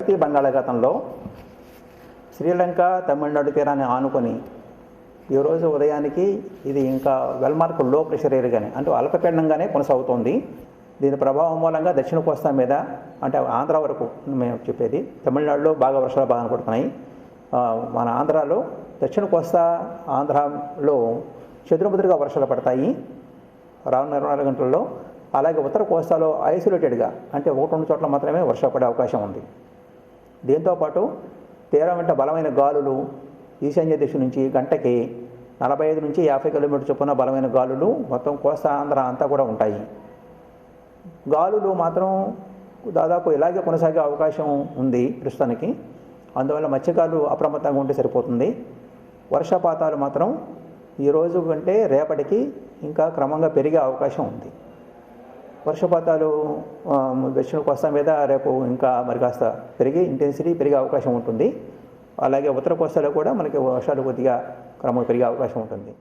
నైరుతి బంగాళాఖాతంలో శ్రీలంక తమిళనాడు తీరాన్ని ఆనుకొని ఈరోజు ఉదయానికి ఇది ఇంకా వెల్మార్క్లో ప్రెషర్ ఏరియాగానే అంటే అల్పపీడనంగానే కొనసాగుతోంది. దీని ప్రభావం మూలంగా దక్షిణ కోస్తా మీద అంటే ఆంధ్ర వరకు మేము చెప్పేది తమిళనాడులో బాగా వర్షాలు బాగా పడుతున్నాయి మన ఆంధ్రాలో దక్షిణ కోస్తా ఆంధ్రాలో చెదురుముదురుగా వర్షాలు పడతాయి. రానున్న ఇరవై నాలుగు గంటల్లో అలాగే ఉత్తర కోస్తాలో ఐసోలేటెడ్గా అంటే ఒకటి రెండు చోట్ల మాత్రమే వర్షాలు పడే అవకాశం ఉంది. దీంతోపాటు తీరం వెంట బలమైన గాలులు ఈశాన్య దిశ నుంచి గంటకి నలభై ఐదు నుంచి యాభై కిలోమీటర్ చొప్పున బలమైన గాలులు మొత్తం కోస్తా ఆంధ్ర అంతా కూడా ఉంటాయి. గాలులు మాత్రం దాదాపు ఇలాగే కొనసాగే అవకాశం ఉంది ప్రస్తుతానికి. అందువల్ల మత్స్యకారులు అప్రమత్తంగా ఉంటే సరిపోతుంది. వర్షపాతాలు మాత్రం ఈరోజు కంటే రేపటికి ఇంకా క్రమంగా పెరిగే అవకాశం ఉంది. వర్షపాతాలు దక్షిణ కోస్తా మీద రేపు ఇంకా మరి కాస్త పెరిగి ఇంటెన్సిటీ పెరిగే అవకాశం ఉంటుంది. అలాగే ఉత్తర కోస్తాలో కూడా మనకి వర్షాలు కొద్దిగా క్రమంగా పెరిగే అవకాశం ఉంటుంది.